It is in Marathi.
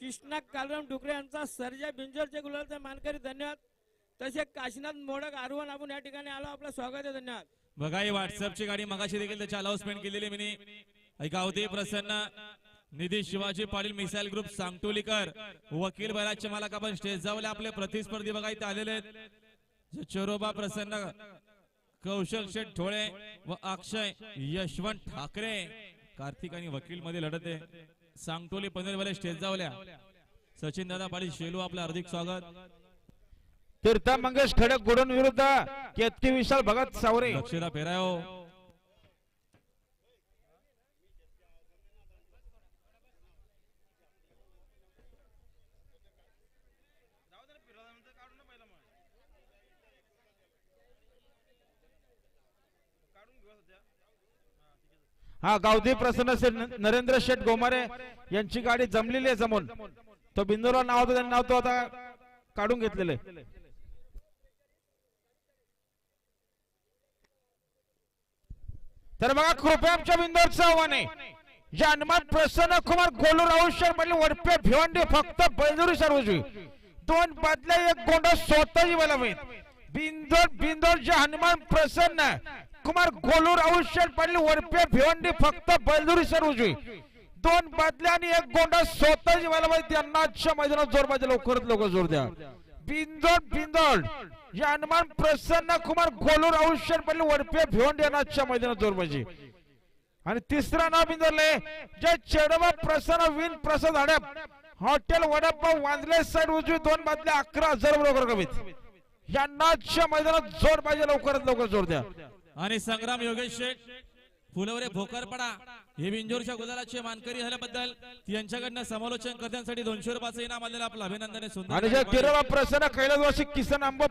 कृष्णा कालराम डुकरे यांचा सर्जा बिंजोरचे गुलालचे मानकरी धन्यवाद. तसे काशीनाथ मोडक आरवण आपण या ठिकाणी आलो. आपलं स्वागत आहे धन्यवाद. बघा ही व्हॉट्सअपची गाडी मगाशी देखील त्याची अनाउन्समेंट केलेली मी ऐका होते प्रसन्न निधी शिवाजी पाटील मिसाईल ग्रुप सांगटोलीकर वकील बराचे मालक आपण स्टेज जावले आपले प्रतिस्पर्धी बघा इथे आलेले आहेत. चोरोबा प्रसन्न कौशल शेठ ठोळे व अक्षय यशवंत ठाकरे. कार्तिक आणि वकील मध्ये लढत आहे. सांगटोली पनवेलवाले स्टेज जावल्या. सचिन दादा पाटील शेलू आपलं हार्दिक स्वागत. तीर्था मंगेश खडक गुडन विरुद्ध केतकी विशाल भगत सावरे. लक्षदा फेरायो हा गावधी प्रसन्न नरेंद्र शेठ गोमारे यांची गाडी जमलेली आहे जमून तो बिंदूला नाव होता त्यांनी नाव तो आता काढून घेतलेलं आहे. तर बघा कृपया आमच्या बिंदूचं आव्हान आहे हनुमान प्रसन्न कुमार गोलू राहुल म्हणजे वडपे भिवंडी फक्त बैजुरी सर्वजी दोन बदल्या एक गोंडा स्वतः मला होईल बिंदोर बिंदोर जे हनुमान प्रसन्न कुमार गोलूर औषध पडली पाटील वडपे भिवंडी फक्त बैलदुरी उजवी. दोन बदल्या आणि एक गोंडा स्वतः मला माहिती त्यांना मैदानात जोर पाहिजे लवकरात लवकर जोर द्या. बिंदोड बिंदोड जे हनुमान प्रसन्न कुमार गोलूर औषध पडली पाटील वडपे भिवंडी यांना मैदानात जोर पाहिजे. आणि तिसरा नाव बिंदरले जे चेडवा प्रसन्न विन प्रसाद हडप. हॉटेल वडापाव वांजले साईड उजवी दोन बादल्या अकरा हजार लवकर कमीत यांना आजच्या मैदानात जोर पाहिजे लवकरात लवकर जोर द्या. आणि संग्राम योगेश शेठ फुलवरे भोकरपडा हे बिंजोरच्या गुलालाचे मानकरी झाल्याबद्दल यांच्याकडनं समालोचन करण्यासाठी दोनशे रुपयाचं इनाम आलेलं आपलं अभिनंदन प्रसन्न कैलासवासी किसन आंबा